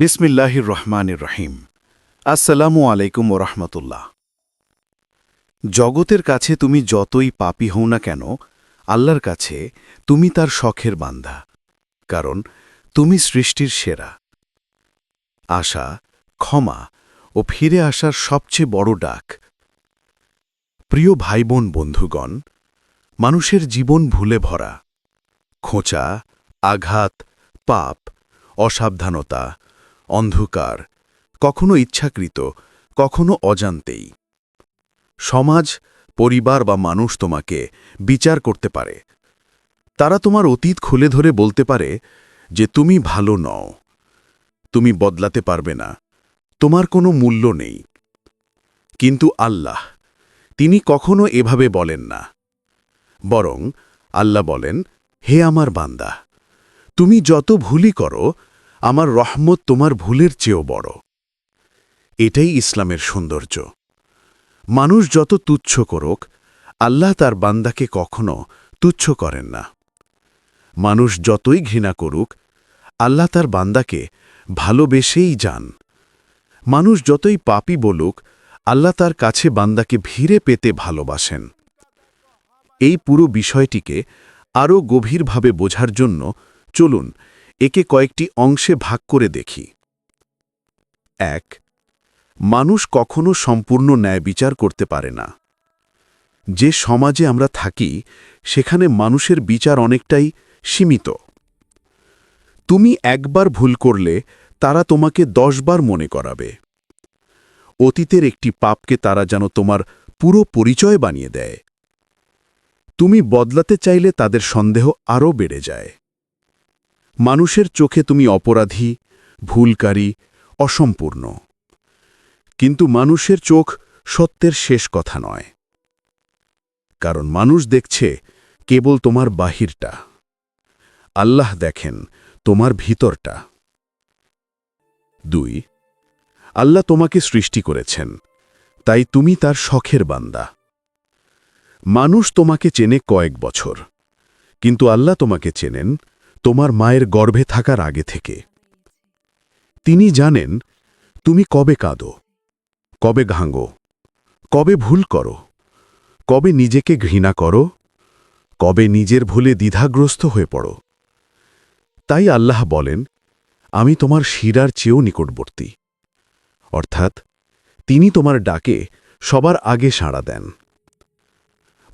বিসমিল্লাহির রহমানির রহিম। আসসালামু আলাইকুম ওরহমতুল্লাহ জগতের কাছে তুমি যতই পাপী হও না কেন, আল্লাহর কাছে তুমি তার শখের বান্ধা কারণ তুমি সৃষ্টির সেরা। আশা, ক্ষমা ও ফিরে আসার সবচেয়ে বড় ডাক। প্রিয় ভাইবোন বন্ধুগণ, মানুষের জীবন ভুলে ভরা। খোঁচা, আঘাত, পাপ, অসাবধানতা অন্ধকার, কখনো ইচ্ছাকৃত, কখনো অজান্তেই। সমাজ, পরিবার বা মানুষ তোমাকে বিচার করতে পারে। তারা তোমার অতীত খুলে ধরে বলতে পারে যে তুমি ভালো নও। তুমি বদলাতে পারবে না। তোমার কোনো মূল্য নেই। কিন্তু আল্লাহ, তিনি কখনো এভাবে বলেন না। বরং আল্লাহ বলেন, হে আমার বান্দা, তুমি যত ভুলই করো আমার রহমত তোমার ভুলের চেয়েও বড়। এটাই ইসলামের সৌন্দর্য। মানুষ যত তুচ্ছ করুক, আল্লাহ তার বান্দাকে কখনো তুচ্ছ করেন না। মানুষ যতই ঘৃণা করুক, আল্লাহ তার বান্দাকে ভালোবেসেই যান। মানুষ যতই পাপী বলুক, আল্লাহ তার কাছে বান্দাকে ভিড়ে পেতে ভালোবাসেন। এই পুরো বিষয়টিকে আরও গভীরভাবে বোঝার জন্য চলুন একে কয়েকটি অংশে ভাগ করে দেখি। এক, মানুষ কখনো সম্পূর্ণ ন্যায় বিচার করতে পারে না। যে সমাজে আমরা থাকি, সেখানে মানুষের বিচার অনেকটাই সীমিত। তুমি একবার ভুল করলে, তারা তোমাকে দশবার মনে করাবে। অতীতের একটি পাপকে তারা যেন তোমার পুরো পরিচয় বানিয়ে দেয়। তুমি বদলাতে চাইলে তাদের সন্দেহ আরও বেড়ে যায়। মানুষের চোখে তুমি অপরাধী, ভুলকারী, অসম্পূর্ণ। কিন্তু মানুষের চোখ সত্যের শেষ কথা নয়। কারণ মানুষ দেখছে কেবল তোমার বাহিরটা। আল্লাহ দেখেন তোমার ভিতরটা। দুই, আল্লাহ তোমাকে সৃষ্টি করেছেন। তাই তুমি তার শখের বান্দা। মানুষ তোমাকে চেনে কয়েক বছর, কিন্তু আল্লাহ তোমাকে চেনেন তোমার মায়ের গর্ভে থাকার আগে থেকে। তিনি জানেন, তুমি কবে কাঁদো, কবে ঘাঙ্গো, কবে ভুল করো, কবে নিজেকে ঘৃণা করো, কবে নিজের ভুলে দ্বিধাগ্রস্ত হয়ে পড়ো। তাই আল্লাহ বলেন, আমি তোমার শিরার চেয়েও নিকটবর্তী। অর্থাৎ, তিনি তোমার ডাকে সবার আগে সাড়া দেন।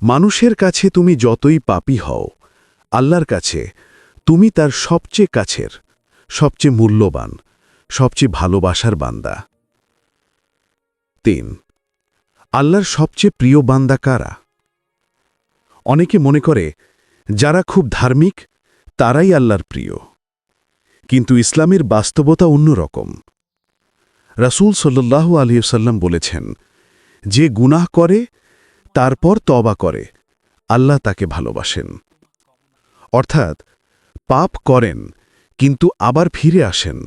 মানুষের কাছে তুমি যতই পাপী হও, আল্লাহর কাছে তুমি তার সবচেয়ে কাছের, সবচেয়ে মূল্যবান, সবচেয়ে ভালোবাসার বান্দা। তিন, আল্লাহর সবচেয়ে প্রিয় বান্দা কারা? অনেকে মনে করে, যারা খুব ধার্মিক, তারাই আল্লাহর প্রিয়। কিন্তু ইসলামের বাস্তবতা অন্যরকম। রাসূল সাল্লাল্লাহু আলিয়াল্লাম বলেছেন, যে গুনাহ করে, তারপর তবা করে, আল্লাহ তাকে ভালোবাসেন। অর্থাৎ পাপ করেন, কিন্তু আবার ফিরে আসেন,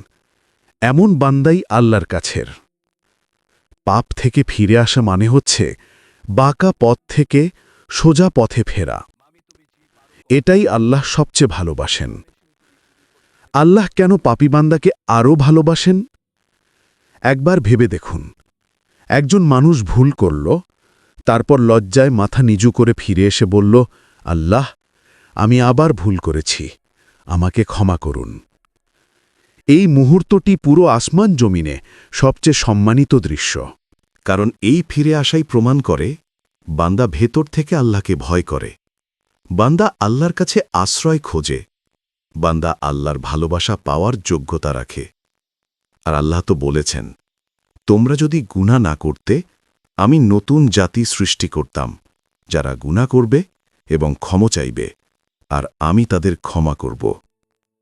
এমন বান্দাই আল্লাহর কাছের। পাপ থেকে ফিরে আসা মানে হচ্ছে বাঁকা পথ থেকে সোজা পথে ফেরা। এটাই আল্লাহ সবচেয়ে ভালোবাসেন। আল্লাহ কেন পাপী বান্দাকে আরও ভালোবাসেন? একবার ভেবে দেখুন, একজন মানুষ ভুল করল, তারপর লজ্জায় মাথা নিজু করে ফিরে এসে বলল, আল্লাহ, আমি আবার ভুল করেছি। আমাকে ক্ষমা করুন। এই মুহূর্তটি পুরো আসমান জমিনে সবচেয়ে সম্মানিত দৃশ্য। কারণ এই ফিরে আসাই প্রমাণ করে, বান্দা ভেতর থেকে আল্লাহকে ভয় করে। বান্দা আল্লাহর কাছে আশ্রয় খোঁজে। বান্দা আল্লাহর ভালোবাসা পাওয়ার যোগ্যতা রাখে। আর আল্লাহ তো বলেছেন, তোমরা যদি গুণা না করতে, আমি নতুন জাতি সৃষ্টি করতাম, যারা গুণা করবে এবং ক্ষম চাইবে। আর আমি তাদের ক্ষমা করব।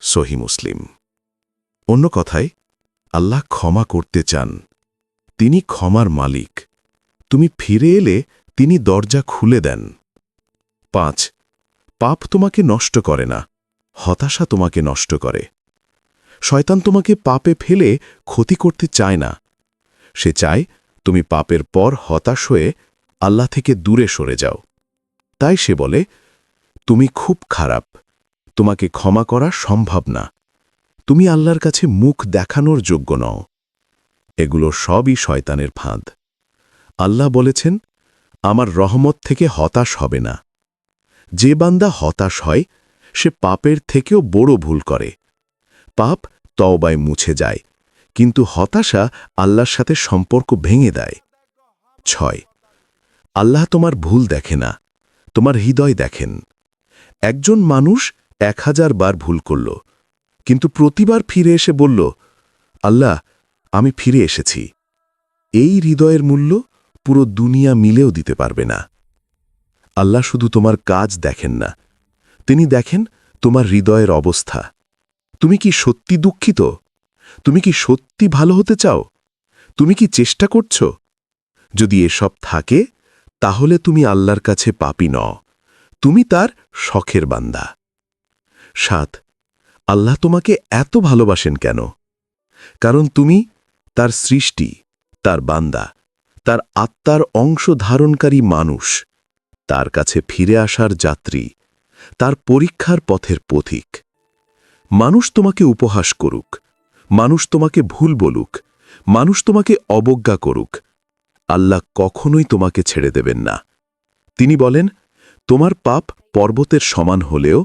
সহি মুসলিম। অন্য কথায়, আল্লাহ ক্ষমা করতে চান। তিনি ক্ষমার মালিক। তুমি ফিরে এলে তিনি দরজা খুলে দেন। পাঁচ, পাপ তোমাকে নষ্ট করে না, হতাশা তোমাকে নষ্ট করে। শয়তান তোমাকে পাপে ফেলে ক্ষতি করতে চায় না। সে চায় তুমি পাপের পর হতাশ হয়ে আল্লাহ থেকে দূরে সরে যাও। তাই সে বলে তুমি খুব খারাপ। তোমাকে ক্ষমা করা সম্ভব না। তুমি আল্লাহর কাছে মুখ দেখানোর যোগ্য নও। এগুলো সবই শয়তানের ফাঁদ। আল্লাহ বলেছেন, আমার রহমত থেকে হতাশ হবে না। যে বান্দা হতাশ হয়, সে পাপের থেকেও বড় ভুল করে। পাপ তওবায় মুছে যায়, কিন্তু হতাশা আল্লাহর সাথে সম্পর্ক ভেঙে দেয়। ছয়, আল্লাহ তোমার ভুল দেখে না, তোমার হৃদয় দেখেন। একজন মানুষ এক হাজার বার ভুল করল, কিন্তু প্রতিবার ফিরে এসে বলল, আল্লাহ, আমি ফিরে এসেছি। এই হৃদয়ের মূল্য পুরো দুনিয়া মিলেও দিতে পারবে না। আল্লাহ শুধু তোমার কাজ দেখেন না, তিনি দেখেন তোমার হৃদয়ের অবস্থা। তুমি কি সত্যি দুঃখিত? তুমি কি সত্যি ভালো হতে চাও? তুমি কি চেষ্টা করছ? যদি এসব থাকে, তাহলে তুমি আল্লাহর কাছে পাপি ন তুমি তার শখের বান্দা। সাত, আল্লাহ তোমাকে এত ভালোবাসেন কেন? কারণ তুমি তার সৃষ্টি, তার বান্দা, তার আত্মার অংশ ধারণকারী মানুষ, তার কাছে ফিরে আসার যাত্রী, তার পরীক্ষার পথের পথিক। মানুষ তোমাকে উপহাস করুক, মানুষ তোমাকে ভুল বলুক, মানুষ তোমাকে অবজ্ঞা করুক, আল্লাহ কখনোই তোমাকে ছেড়ে দেবেন না। তিনি বলেন তোমার পাপ পর্বতের সমান হলেও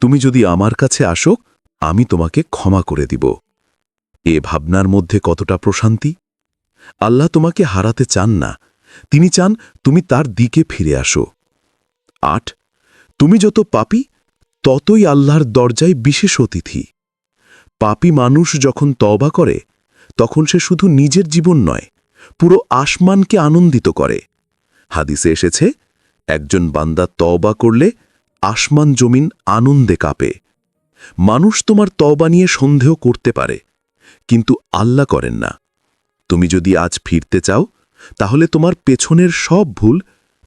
তুমি যদি আমার কাছে আসো, আমি তোমাকে ক্ষমা করে দিব। এ ভাবনার মধ্যে কতটা প্রশান্তি? আল্লাহ তোমাকে হারাতে চান না। তিনি চান তুমি তার দিকে ফিরে আসো। আট, তুমি যত পাপি, ততই আল্লাহর দরজায় বিশেষ অতিথি। পাপী মানুষ যখন তবা করে, তখন সে শুধু নিজের জীবন নয়, পুরো আসমানকে আনন্দিত করে। হাদিসে এসেছে একজন বান্দা তওবা করলে আসমান জমিন আনন্দে কাঁপে। মানুষ তোমার তওবা নিয়ে সন্দেহ করতে পারে, কিন্তু আল্লাহ করেন না। তুমি যদি আজ ফিরতে চাও, তাহলে তোমার পেছনের সব ভুল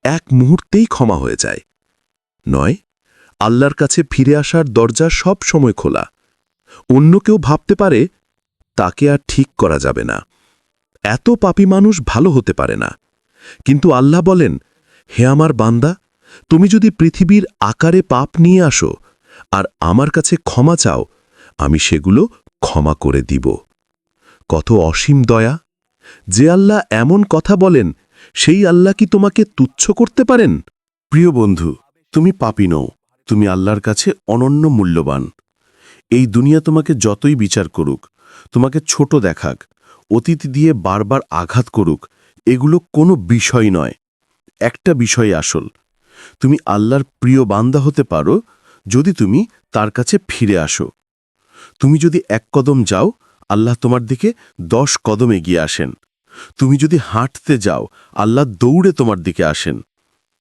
এক মুহূর্তেই ক্ষমা হয়ে যায়। নয়, আল্লাহর কাছে ফিরে আসার দরজা সব সময় খোলা। অন্য কেউ ভাবতে পারে, তাকে আর ঠিক করা যাবে না। এত পাপী মানুষ ভালো হতে পারে না। কিন্তু আল্লাহ বলেন হে আমার বান্দা, তুমি যদি পৃথিবীর আকারে পাপ নিয়ে আসো আর আমার কাছে ক্ষমা চাও, আমি সেগুলো ক্ষমা করে দিব। কত অসীম দয়া! যে আল্লাহ এমন কথা বলেন, সেই আল্লাহ কি তোমাকে তুচ্ছ করতে পারেন? প্রিয় বন্ধু, তুমি পাপি নও, তুমি আল্লাহর কাছে অনন্য মূল্যবান। এই দুনিয়া তোমাকে যতই বিচার করুক, তোমাকে ছোট দেখাক, অতীত দিয়ে বারবার আঘাত করুক, এগুলো কোনো বিষয় নয়। একটা বিষয় আসল। তুমি আল্লাহর প্রিয় বান্দা হতে পারো যদি তুমি তার কাছে ফিরে আসো। তুমি যদি এক কদম যাও, আল্লাহ তোমার দিকে দশ কদম এগিয়ে আসেন। তুমি যদি হাঁটতে যাও, আল্লাহ দৌড়ে তোমার দিকে আসেন।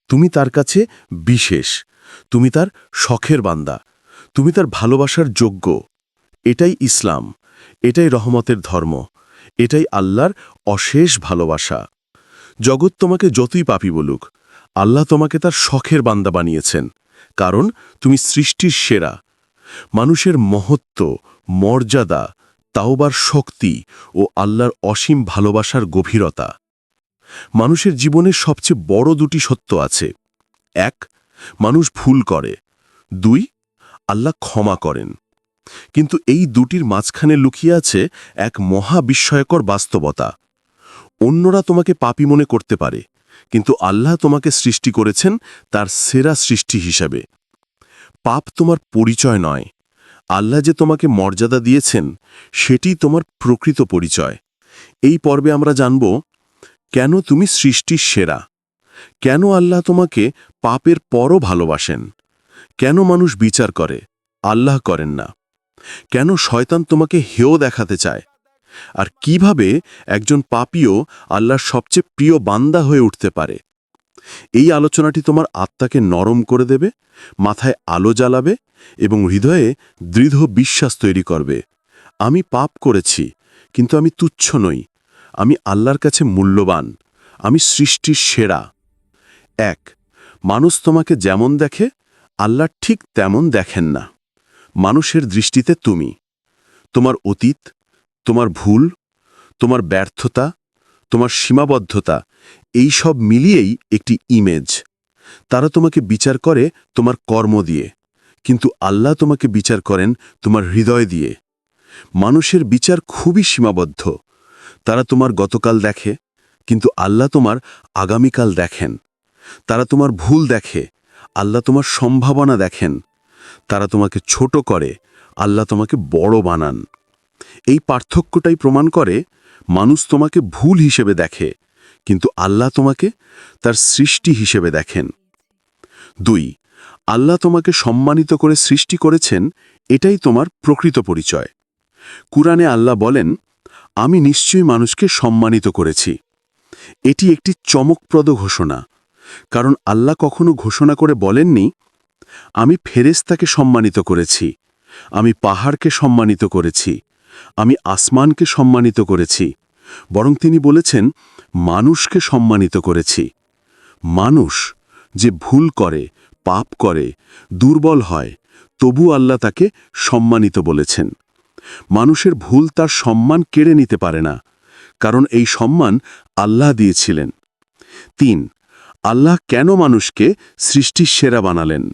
তুমি তার কাছে বিশেষ। তুমি তার শখের বান্দা। তুমি তার ভালোবাসার যোগ্য। এটাই ইসলাম। এটাই রহমতের ধর্ম। এটাই আল্লাহর অশেষ ভালোবাসা। জগৎ তোমাকে যতই পাপি বলুক, আল্লাহ তোমাকে তার শখের বান্দা বানিয়েছেন, কারণ তুমি সৃষ্টির সেরা। মানুষের মহত্ব, মর্যাদা, তাওবার শক্তি ও আল্লাহর অসীম ভালোবাসার গভীরতা। মানুষের জীবনে সবচেয়ে বড় দুটি সত্য আছে। এক, মানুষ ভুল করে। দুই, আল্লাহ ক্ষমা করেন। কিন্তু এই দুটির মাঝখানে লুকিয়ে আছে এক মহাবিস্ময়কর বাস্তবতা। অন্যরা তোমাকে পাপি মনে করতে পারে, কিন্তু আল্লাহ তোমাকে সৃষ্টি করেছেন তার সেরা সৃষ্টি হিসাবে। পাপ তোমার পরিচয় নয়। আল্লাহ যে তোমাকে মর্যাদা দিয়েছেন, সেটি তোমার প্রকৃত পরিচয়। এই পর্বে আমরা জানব, কেন তুমি সৃষ্টির সেরা? কেন আল্লাহ তোমাকে পাপের পরও ভালোবাসেন? কেন মানুষ বিচার করে? আল্লাহ করেন না। কেন শয়তান তোমাকে হেও দেখাতে চায়? আর কীভাবে একজন পাপিও আল্লাহর সবচেয়ে প্রিয় বান্দা হয়ে উঠতে পারে? এই আলোচনাটি তোমার আত্মাকে নরম করে দেবে, মাথায় আলো জ্বালাবে এবং হৃদয়ে দৃঢ় বিশ্বাস তৈরি করবে। আমি পাপ করেছি, কিন্তু আমি তুচ্ছ নই। আমি আল্লাহর কাছে মূল্যবান। আমি সৃষ্টির সেরা। এক, মানুষ তোমাকে যেমন দেখে, আল্লাহ ঠিক তেমন দেখেন না। মানুষের দৃষ্টিতে তুমি। তোমার অতীত তোমার ভুল, তোমার ব্যর্থতা, তোমার সীমাবদ্ধতা, এই সব মিলিয়েই একটি ইমেজ তারা তোমাকে বিচার করে তোমার কর্ম দিয়ে, কিন্তু আল্লাহ তোমাকে বিচার করেন তোমার হৃদয় দিয়ে। মানুষের বিচার খুবই সীমাবদ্ধ। তারা তোমার গতকাল দেখে, কিন্তু আল্লাহ তোমার আগামীকাল দেখেন। তারা তোমার ভুল দেখে, আল্লাহ তোমার সম্ভাবনা দেখেন। তারা তোমাকে ছোট করে, আল্লাহ তোমাকে বড় বানান। এই পার্থক্যটাই প্রমাণ করে মানুষ তোমাকে ভুল হিসেবে দেখে, কিন্তু আল্লাহ তোমাকে তার সৃষ্টি হিসেবে দেখেন। দুই, আল্লাহ তোমাকে সম্মানিত করে সৃষ্টি করেছেন, এটাই তোমার প্রকৃত পরিচয়। কুরআনে আল্লাহ বলেন, আমি নিশ্চয়ই মানুষকে সম্মানিত করেছি। এটি একটি চমকপ্রদ ঘোষণা, কারণ আল্লাহ কখনো ঘোষণা করে বলেননি, আমি ফেরেস্তাকে সম্মানিত করেছি, আমি পাহাড়কে সম্মানিত করেছি। আমি আসমানকে সম্মানিত করেছি, বরং তিনি বলেছেন, মানুষকে সম্মানিত করেছি। মানুষ যে ভুল করে, পাপ করে, দুর্বল হয়, তবু আল্লাহ তাকে সম্মানিত বলেছেন। মানুষের ভুল তার সম্মান কেড়ে নিতে পারে না, কারণ এই সম্মান আল্লাহ দিয়েছিলেন। তিন, আল্লাহ কেন মানুষকে সৃষ্টির সেরা বানালেন?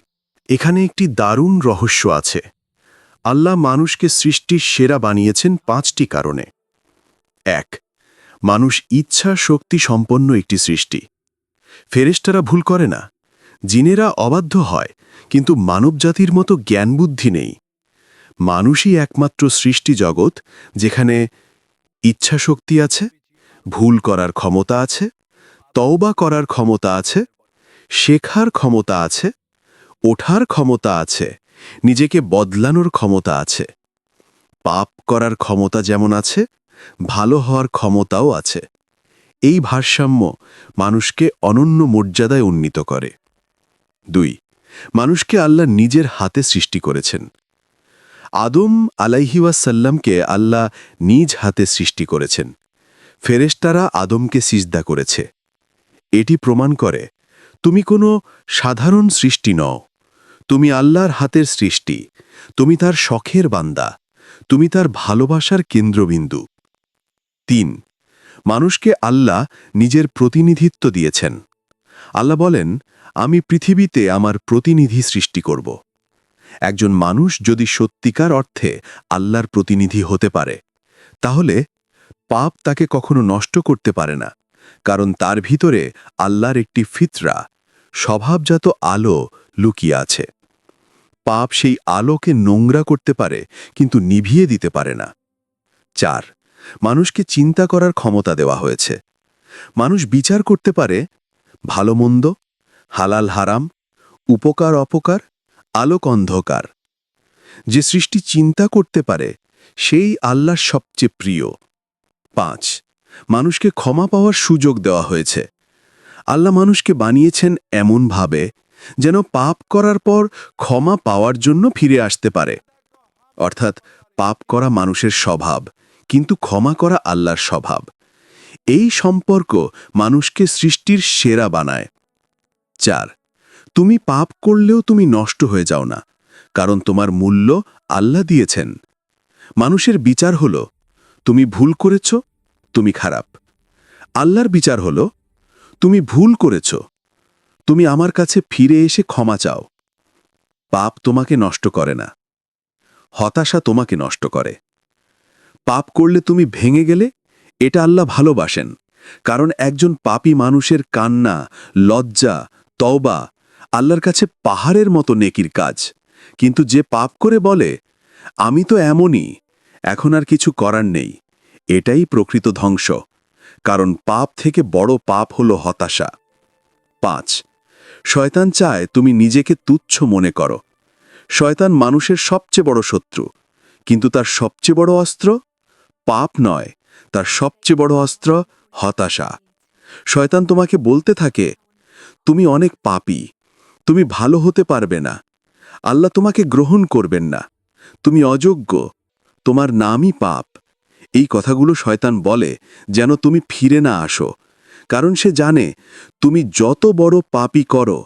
এখানে একটি দারুণ রহস্য আছে। আল্লাহ মানুষকে সৃষ্টির সেরা বানিয়েছেন পাঁচটি কারণে। এক, মানুষ ইচ্ছা শক্তি সম্পন্ন একটি সৃষ্টি। ফেরেশতারা ভুল করে না। জিনেরা অবাধ্য হয়, কিন্তু মানবজাতির মতো জ্ঞানবুদ্ধি নেই। মানুষই একমাত্র সৃষ্টি জগৎ, যেখানে ইচ্ছা শক্তি আছে, ভুল করার ক্ষমতা আছে, তওবা করার ক্ষমতা আছে, শেখার ক্ষমতা আছে, ওঠার ক্ষমতা আছে। নিজেকে বদলানোর ক্ষমতা আছে। পাপ করার ক্ষমতা যেমন আছে, ভালো হওয়ার ক্ষমতাও আছে। এই ভারসাম্য মানুষকে অনন্য মর্যাদায় উন্নীত করে। দুই, মানুষকে আল্লাহ নিজের হাতে সৃষ্টি করেছেন। আদম আলাইহিওয়াসাল্লামকে আল্লাহ নিজ হাতে সৃষ্টি করেছেন। ফেরেশতারা আদমকে সিজদা করেছে। এটি প্রমাণ করে, তুমি কোনো সাধারণ সৃষ্টি নও। তুমি আল্লাহর হাতের সৃষ্টি, তুমি তার শখের বান্দা, তুমি তার ভালোবাসার কেন্দ্রবিন্দু। তিন, মানুষকে আল্লাহ নিজের প্রতিনিধিত্ব দিয়েছেন। আল্লাহ বলেন, আমি পৃথিবীতে আমার প্রতিনিধি সৃষ্টি করব। একজন মানুষ যদি সত্যিকার অর্থে আল্লাহর প্রতিনিধি হতে পারে, তাহলে পাপ তাকে কখনো নষ্ট করতে পারে না, কারণ তার ভিতরে আল্লাহর একটি ফিতরা, স্বভাবজাত আলো লুকিয়ে আছে। পাপ সেই আলোকে নোংরা করতে পারে, কিন্তু নিভিয়ে দিতে পারে না। চার, মানুষকে চিন্তা করার ক্ষমতা দেওয়া হয়েছে। মানুষ বিচার করতে পারে, ভালো মন্দ, হালাল হারাম, উপকার অপকার, আলোক অন্ধকার। যে সৃষ্টি চিন্তা করতে পারে, সেই আল্লাহর সবচেয়ে প্রিয়। পাঁচ, মানুষকে ক্ষমা পাওয়ার সুযোগ দেওয়া হয়েছে। আল্লাহ মানুষকে বানিয়েছেন এমনভাবে যেন পাপ করার পর ক্ষমা পাওয়ার জন্য ফিরে আসতে পারে। অর্থাৎ পাপ করা মানুষের স্বভাব, কিন্তু ক্ষমা করা আল্লাহর স্বভাব। এই সম্পর্ক মানুষকে সৃষ্টির সেরা বানায়। চার, তুমি পাপ করলেও তুমি নষ্ট হয়ে যাও না, কারণ তোমার মূল্য আল্লাহ দিয়েছেন। মানুষের বিচার হল, তুমি ভুল করেছ, তুমি খারাপ। আল্লাহর বিচার হল, তুমি ভুল করেছ তুমি আমার কাছে ফিরে এসে ক্ষমা চাও। পাপ তোমাকে নষ্ট করে না। হতাশা তোমাকে নষ্ট করে। পাপ করলে তুমি ভেঙে গেলে, এটা আল্লাহ ভালোবাসেন। কারণ একজন পাপী মানুষের কান্না, লজ্জা, তওবা আল্লাহর কাছে পাহাড়ের মতো নেকির কাজ। কিন্তু যে পাপ করে বলে, আমি তো এমনই, এখন আর কিছু করার নেই। এটাই প্রকৃত ধ্বংস। কারণ পাপ থেকে বড় পাপ হল হতাশা। পাঁচ শয়তান চায় তুমি নিজেকে তুচ্ছ মনে করো। শয়তান মানুষের সবচেয়ে বড় শত্রু। কিন্তু তার সবচেয়ে বড় অস্ত্র? পাপ নয়, তার সবচেয়ে বড় অস্ত্র হতাশা। শয়তান তোমাকে বলতে থাকে, তুমি অনেক পাপী, তুমি ভালো হতে পারবে না। আল্লাহ তোমাকে গ্রহণ করবেন না। তুমি অযোগ্য, তোমার নামই পাপ। এই কথাগুলো শয়তান বলে যেন তুমি ফিরে না আসো। কারণ সে জানে, তুমি যত বড় পাপই করো,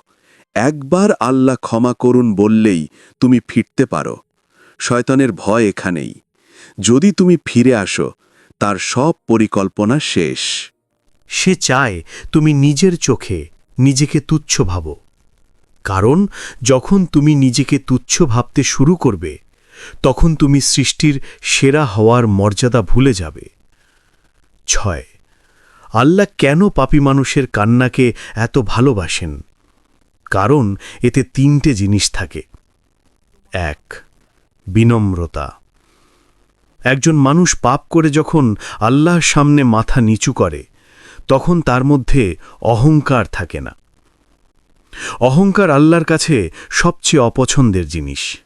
একবার আল্লাহ ক্ষমা করুন বললেই তুমি ফিরতে পারো। শয়তানের ভয় এখানেই। যদি তুমি ফিরে আসো, তার সব পরিকল্পনা শেষ। সে চায় তুমি নিজের চোখে নিজেকে তুচ্ছ ভাবো। কারণ যখন তুমি নিজেকে তুচ্ছ ভাবতে শুরু করবে, তখন তুমি সৃষ্টির সেরা হওয়ার মর্যাদা ভুলে যাবে। ছয় আল্লাহ কেন পাপী মানুষের কান্নাকে এত ভালোবাসেন? কারণ এতে তিনটে জিনিস থাকে। এক, বিনম্রতা। একজন মানুষ পাপ করে যখন আল্লাহর সামনে মাথা নিচু করে, তখন তার মধ্যে অহংকার থাকে না। অহংকার আল্লাহর কাছে সবচেয়ে অপছন্দের জিনিস।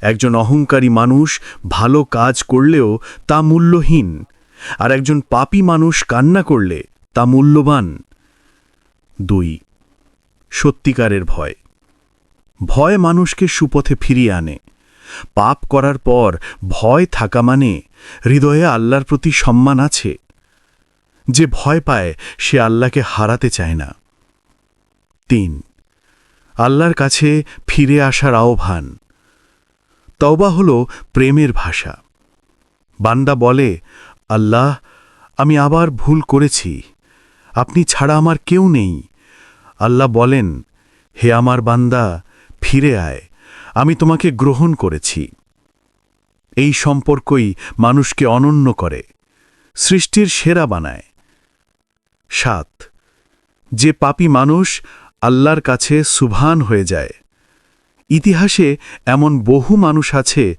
একজন অহংকারী মানুষ ভালো কাজ করলেও তা মূল্যহীন আর একজন পাপী মানুষ কান্না করলে তা মূল্যবান। দুই, সত্যিকারের ভয়। ভয় মানুষকে সুপথে ফিরিয়ে আনে। পাপ করার পর ভয় থাকা মানে হৃদয়ে আল্লাহর প্রতি সম্মান আছে। যে ভয় পায়, সে আল্লাহকে হারাতে চায় না। তিন, আল্লাহর কাছে ফিরে আসার আহ্বান। তওবা হল প্রেমের ভাষা। বান্দা বলে আল্লাহ, আমি আবার ভুল করেছি। আপনি ছাড়া আমার কেউ নেই। আল্লাহ বলেন, হে আমার বান্দা, ফিরে আয়। আমি তোমাকে গ্রহণ করেছি। এই সম্পর্কই মানুষকে অনন্য করে, সৃষ্টির সেরা বানায়। সাত, যে পাপী মানুষ আল্লাহর কাছে সুভান হয়ে যায়। ইতিহাসে এমন বহু মানুষ আছে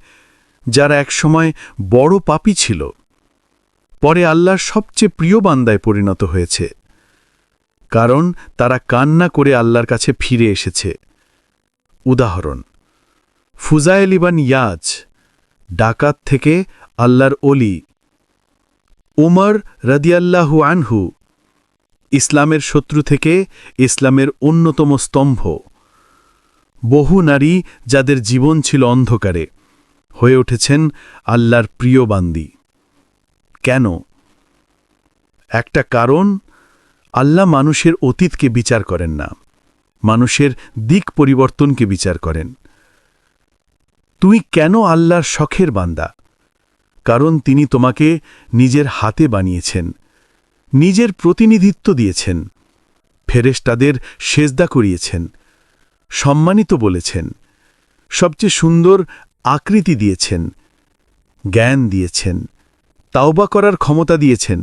যারা একসময় বড় পাপী ছিল। পরে আল্লাহর সবচেয়ে প্রিয় বান্দায় পরিণত হয়েছে। কারণ তারা কান্না করে আল্লাহর কাছে ফিরে এসেছে। উদাহরণ ফুজায়েল ইবান ইয়াজ ডাকাত থেকে আল্লাহর অলি উমর রাদিয়াল্লাহু আনহু ইসলামের শত্রু থেকে ইসলামের অন্যতম স্তম্ভ। বহু নারী যাদের জীবন ছিল অন্ধকারে, হয়ে উঠেছেন আল্লাহর প্রিয় বান্দি। কেন? একটা কারণ, আল্লাহ মানুষের অতীতকে বিচার করেন না। মানুষের দিক পরিবর্তনকে বিচার করেন। তুই কেন আল্লাহর শখের বান্দা? কারণ তিনি তোমাকে নিজের হাতে বানিয়েছেন, নিজের প্রতিনিধিত্ব দিয়েছেন, ফেরেশতাদের সেজদা করিয়েছেন, সম্মানিত বলেছেন, সবচেয়ে সুন্দর আকৃতি দিয়েছেন, জ্ঞান দিয়েছেন। তাওবা করার ক্ষমতা দিয়েছেন,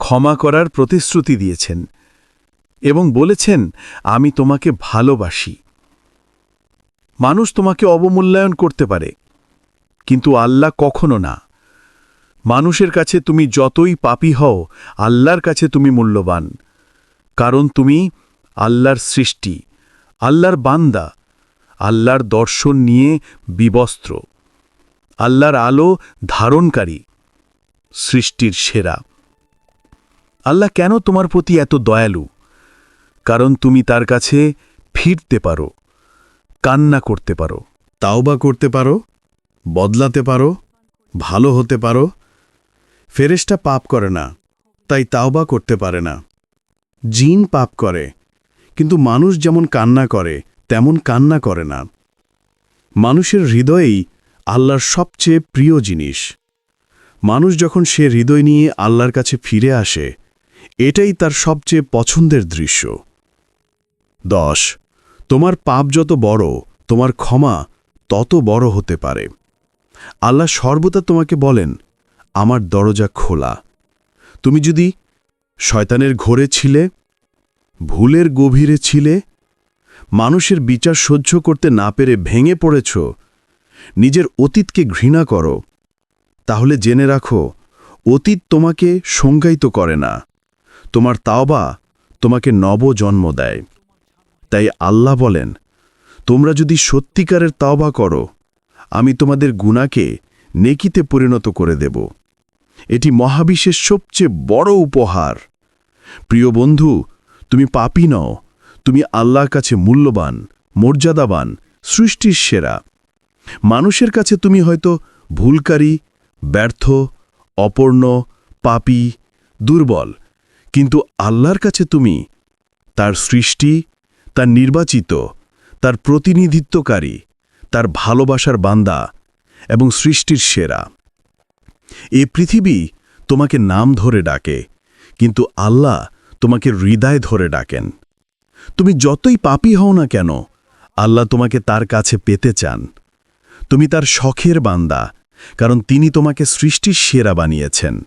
ক্ষমা করার প্রতিশ্রুতি দিয়েছেন এবং বলেছেন, আমি তোমাকে ভালোবাসি। মানুষ তোমাকে অবমূল্যায়ন করতে পারে, কিন্তু আল্লাহ কখনো না। মানুষের কাছে তুমি যতই পাপী হও, আল্লাহর কাছে তুমি মূল্যবান, কারণ তুমি আল্লাহর সৃষ্টি, আল্লাহর বান্দা, আল্লাহর দর্শন নিয়ে বিবস্ত্র, আল্লাহর আলো ধারণকারী। সৃষ্টির সেরা। আল্লাহ কেন তোমার প্রতি এত দয়ালু? কারণ তুমি তার কাছে ফিরতে পারো, কান্না করতে পারো, তাওবা করতে পারো, বদলাতে পারো, ভালো হতে পারো। ফেরেশটা পাপ করে না, তাই তাওবা করতে পারে না। জিন পাপ করে, কিন্তু মানুষ যেমন কান্না করে, তেমন কান্না করে না। মানুষের হৃদয়েই আল্লাহর সবচেয়ে প্রিয় জিনিস। মানুষ যখন সে হৃদয় নিয়ে আল্লাহর কাছে ফিরে আসে, এটাই তার সবচেয়ে পছন্দের দৃশ্য। দশ, তোমার পাপ যত বড়, তোমার ক্ষমা তত বড় হতে পারে। আল্লাহ সর্বদা তোমাকে বলেন, আমার দরজা খোলা। তুমি যদি শয়তানের ঘোরে ছিলে, ভুলের গভীরে ছিলে, মানুষের বিচার সহ্য করতে না পেরে ভেঙে পড়েছ, নিজের অতীতকে ঘৃণা করো তাহলে জেনে রাখো, অতীত তোমাকে সংজ্ঞায়িত করে না। তোমার তাওবা তোমাকে নবজন্ম দেয়। তাই আল্লাহ বলেন, তোমরা যদি সত্যিকারের তাওবা করো, আমি তোমাদের গুণাকে নেকিতে পরিণত করে দেব। এটি মহাবিশ্বের সবচেয়ে বড় উপহার। প্রিয় বন্ধু, তুমি পাপি নও, তুমি আল্লাহর কাছে মূল্যবান, মর্যাদাবান, সৃষ্টির সেরা। মানুষের কাছে তুমি হয়তো ভুলকারী ব্যর্থ, অপর্ণ, পাপী, দুর্বল। কিন্তু আল্লাহর কাছে তুমি তার সৃষ্টি, তার নির্বাচিত, তার প্রতিনিধিত্বকারী, তার ভালোবাসার বান্দা এবং সৃষ্টির সেরা। এ পৃথিবী তোমাকে নাম ধরে ডাকে, কিন্তু আল্লাহ তোমাকে হৃদয় ধরে ডাকেন। তুমি যতই পাপী হও না কেন, আল্লাহ তোমাকে তার কাছে পেতে চান। তুমি তার শখের বান্দা কারণ তিনি তোমাকে সৃষ্টির সেরা বানিয়েছেন।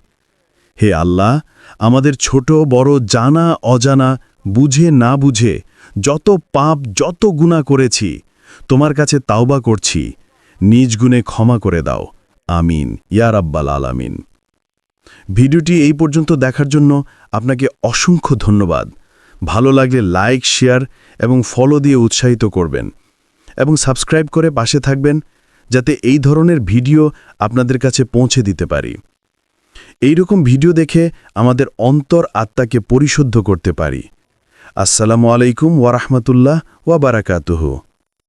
হে আল্লাহ, আমাদের ছোট, বড়, জানা, অজানা, বুঝে, না বুঝে, যত পাপ, যত গুণা করেছি, তোমার কাছে তাওবা করছি, নিজ গুণে ক্ষমা করে দাও। আমিন। ইয়া রাব্বাল আলামিন। ভিডিওটি এই পর্যন্ত দেখার জন্য আপনাকে অসংখ্য ধন্যবাদ। ভালো লাগলে লাইক, শেয়ার এবং ফলো দিয়ে উৎসাহিত করবেন এবং সাবস্ক্রাইব করে পাশে থাকবেন। যাতে এই ধরনের ভিডিও আপনাদের কাছে পৌঁছে দিতে পারি। এই রকম ভিডিও দেখে আমাদের অন্তর আত্মাকে পরিশুদ্ধ করতে পারি। আসসালামু আলাইকুম ওয়ারাহমতুল্লাহ ওয়া বারাকাতুহু।